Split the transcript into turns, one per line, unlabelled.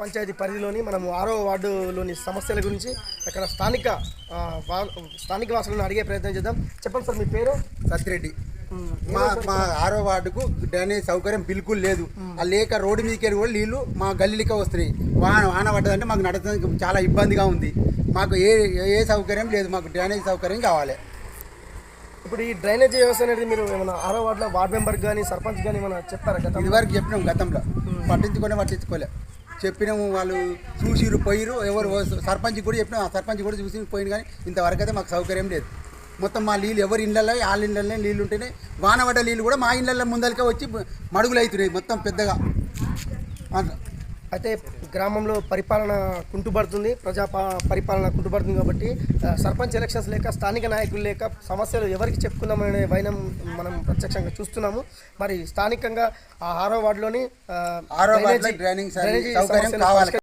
పంచాయతీ పరిధిలోని మనం ఆరో వార్డులోని సమస్యల గురించి అక్కడ స్థానిక స్థానిక వాసులను అడిగే ప్రయత్నం చేద్దాం. చెప్పండి సార్ మీ పేరు?
సత్తిరెడ్డి మా మా ఆరో వార్డుకు డ్రైనేజ్ సౌకర్యం బిల్కుల్ లేదు. ఆ లేక రోడ్డు మీదకి కూడా నీళ్ళు మా గల్లీలకే వస్తున్నాయి. వాన వాన పడ్డదంటే మాకు నడచడానికి చాలా ఇబ్బందిగా ఉంది. మాకు ఏ ఏ సౌకర్యం లేదు మాకు డ్రైనేజ్ సౌకర్యం కావాలి.
ఇప్పుడు ఈ డ్రైనేజ్ వ్యవస్థ అనేది మీరు ఏమైనా ఆరో వార్డులో వార్డ్ మెంబర్ కానీ సర్పంచ్ కానీ ఏమైనా చెప్తారా గతంలో?
ఇదివరకు చెప్పినాం గతంలో. పట్టించుకునే పట్టించుకోలే. చెప్పినాము వాళ్ళు చూసిరు పోయిరు ఎవరు సర్పంచ్ కూడా చెప్పినాం. ఆ సర్పంచ్ కూడా చూసి పోయింది కానీ ఇంతవరకు అయితే మాకు సౌకర్యం లేదు. మొత్తం మా నీళ్ళు ఎవరి ఇళ్ళల్లో వాళ్ళ ఇళ్ళల్లో నీళ్ళు ఉంటేనే వానబడ్డ నీళ్ళు కూడా మా ఇళ్ళల్లో ముందరికే వచ్చి మడుగులు అవుతున్నాయి మొత్తం పెద్దగా.
అయితే గ్రామంలో పరిపాలన కుంటుపడుతుంది ప్రజా పరిపాలన కుంటుపడుతుంది కాబట్టి సర్పంచ్ ఎలక్షన్స్ లేక స్థానిక నాయకులు లేక సమస్యలు ఎవరికి చెప్పుకుందామనే వైనం మనం ప్రత్యక్షంగా చూస్తున్నాము. మరి స్థానికంగా ఆ ఆరో వార్డులోని డ్రైనేజీ-